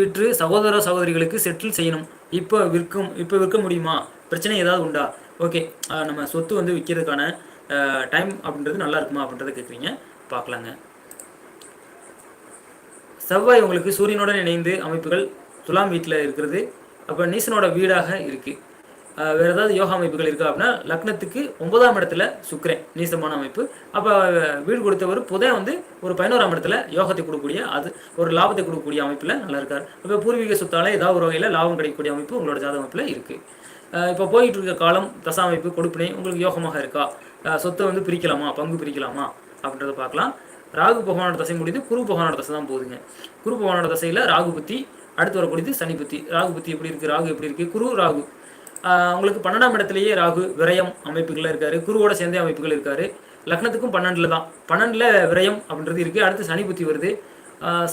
விற்று சகோதர சகோதரிகளுக்கு செட்டில் செய்யணும். இப்போ விற்கும் இப்போ விற்க முடியுமா? பிரச்சனை ஏதாவது உண்டா? ஓகே நம்ம சொத்து வந்து விற்கிறதுக்கான டைம் அப்படின்றது நல்லா இருக்குமா அப்படின்றத கேட்குறீங்க பார்க்கலாங்க செவ்வாய் உங்களுக்கு சூரியனுடன் இணைந்து அமைப்புகள் துலாம் வீட்டில் இருக்கிறது. அப்போ நீசனோட வீடாக இருக்குது வேறு ஏதாவது யோகா அமைப்புகள் இருக்கா அப்படின்னா லக்னத்துக்கு ஒன்பதாம் இடத்துல சுக்கிரன் நீசமான அமைப்பு. அப்போ வீடு கொடுத்தவர் புதை வந்து ஒரு பதினோராம் இடத்துல யோகத்தை கொடுக்கக்கூடிய அது ஒரு லாபத்தை கொடுக்கக்கூடிய அமைப்பில் நல்லா இருக்கார். இப்போ பூர்வீக சொத்தாலே ஏதாவது ஒரு வகையில் லாபம் கிடைக்கக்கூடிய அமைப்பு உங்களோட ஜாத அமைப்பில் இருக்குது இப்போ போயிட்டு இருக்க காலம் தசா அமைப்பு கொடுப்பினை உங்களுக்கு யோகமாக இருக்கா? சொத்தை வந்து பிரிக்கலாமா? பங்கு பிரிக்கலாமா? அப்படின்றத பார்க்கலாம். ராகு பகவானோட தசை முடியுது குரு பகவானோட தசை தான் போகுதுங்க. குரு பகவானோட தசையில் ராகு புத்தி அடுத்து வரக்கூடியது சனி புத்தி. ராகு புத்தி எப்படி இருக்குது ராகு எப்படி இருக்குது குரு ராகு. உங்களுக்கு பன்னெண்டாம் இடத்துலயே ராகு விரயம் அமைப்புகள் இருக்காரு. குருவோட சேர்ந்தே அமைப்புகள் இருக்காரு. லக்னத்துக்கும் பன்னெண்டுல தான். பன்னெண்டுல விரயம் அப்படின்றது இருக்கு. அடுத்து சனி புத்தி வருது.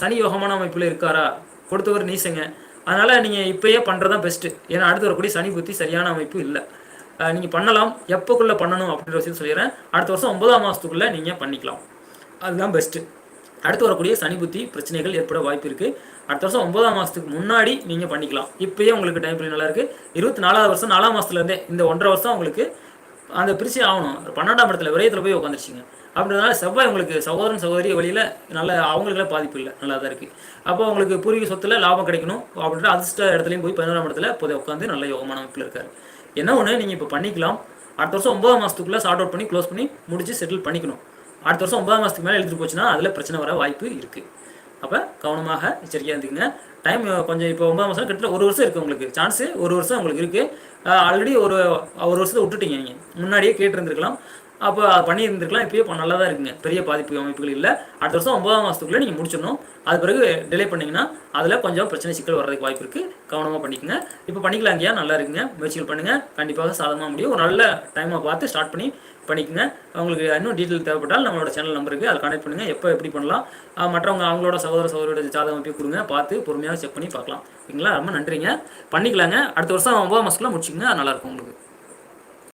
சனி யோகமான அமைப்புல இருக்காரா? கொடுத்தவர் நீசங்க. அதனால நீங்க இப்பயே பண்றதுதான் பெஸ்ட் ஏன்னா அடுத்து வரக்கூடிய சனி புத்தி சரியான அமைப்பு இல்லை. நீங்க பண்ணலாம். எப்போக்குள்ள பண்ணணும் அப்படின்ற விஷயம் சொல்லிடுறேன். அடுத்த வருஷம் ஒன்பதாம் மாசத்துக்குள்ள நீங்க பண்ணிக்கலாம். அதுதான் பெஸ்ட்டு அடுத்து வரக்கூடிய சனி புத்தி பிரச்சனைகள் ஏற்பட வாய்ப்பு இருக்கு. அடுத்த வருஷம் ஒன்பதாம் மாசத்துக்கு முன்னாடி நீங்க பண்ணிக்கலாம். இப்பயே உங்களுக்கு டைம் பீரியட் நல்லா இருக்கு. இருபத்தி நாலாவது வருஷம் நாலாம் மாசத்துல இருந்தே இந்த ஒன்றரை வருஷம் உங்களுக்கு அந்த பிரிச்சு ஆகணும். பன்னெண்டாம் இடத்துல விரயத்தில் போய் உட்காந்துருச்சிங்க அப்படின்றதுனால செவ்வாய் உங்களுக்கு சகோதரன் சகோதரி வழியில் நல்ல அவங்களுக்குலாம் பாதிப்பு இல்லை. நல்லா தான் இருக்குது அப்போ உங்களுக்கு பூர்வீக சொத்தில் லாபம் கிடைக்கணும் அப்படின்ற அதிர்ஷ்ட இடத்துலையும் போய் பதினோராம் இடத்துல போதை உட்காந்து நல்ல யோகமான அமைப்பில் இருக்காரு. என்ன ஒன்று நீங்கள் இப்போ பண்ணிக்கலாம். அடுத்த வருஷம் ஒன்பதாம் மாதத்துக்குள்ளே சார்ட் அவுட் பண்ணி க்ளோஸ் பண்ணி முடிச்சு செட்டில் பண்ணிக்கணும். அடுத்த வருஷம் ஒன்பதாம் மாதத்துக்கு மேலே எழுதிட்டு போச்சுன்னா அதில் பிரச்சனை வர வாய்ப்பு இருக்குது அப்போ கவனமாக எச்சரிக்கையாக இருந்துக்குங்க டைம் கொஞ்சம் இப்போ ஒன்பதாம் மாதம் கிட்டத்தட்ட ஒரு வருஷம் இருக்குது உங்களுக்கு. சான்ஸு ஒரு வருஷம் உங்களுக்கு இருக்குது ஆல்ரெடி ஒரு ஒரு வருஷத்தை விட்டுட்டீங்க நீங்கள் முன்னாடியே கேட்டிருந்துருக்கலாம். அப்போ பண்ணியிருந்துருக்கலாம் இப்பயே நல்லா தான் இருக்குங்க. பெரிய பாதிப்பு அமைப்புகள் இல்லை. அடுத்த வருஷம் ஒன்பதாம் மாதத்துக்குள்ளே நீங்கள் முடிச்சிடணும். அது பிறகு டிலே பண்ணிங்கன்னா அதில் கொஞ்சம் பிரச்சனை சிக்கல் வர்றதுக்கு வாய்ப்பு இருக்குது கவனமாக பண்ணிக்கங்க. இப்போ பண்ணிக்கலாம் ஐயா நல்லா இருக்குங்க. முயற்சிகள் பண்ணுங்கள் கண்டிப்பாக சாதகமாக முடியும். ஒரு நல்ல டைமாக பார்த்து ஸ்டார்ட் பண்ணி பண்ணிக்கங்க. உங்களுக்கு இன்னும் டீட்டெயில் தேவைப்பட்டால் நம்மளோட சேனல் நம்பருக்கு அதை கனெக்ட் பண்ணுங்கள் எப்போ எப்படி பண்ணலாம்? மற்றவங்க அவங்களோட சகோதர சகோதரோட ஜாதகம் எப்படி கொடுங்க. பார்த்து பொறுமையாக செக் பண்ணி பார்க்கலாம். ஓகேங்களா ரொம்ப நன்றிங்க. பண்ணிக்கலாங்க. அடுத்த வருஷம் ஒன்பதாம் மாதத்துக்குள்ள முடிச்சிங்க அது நல்லாயிருக்கும் உங்களுக்கு.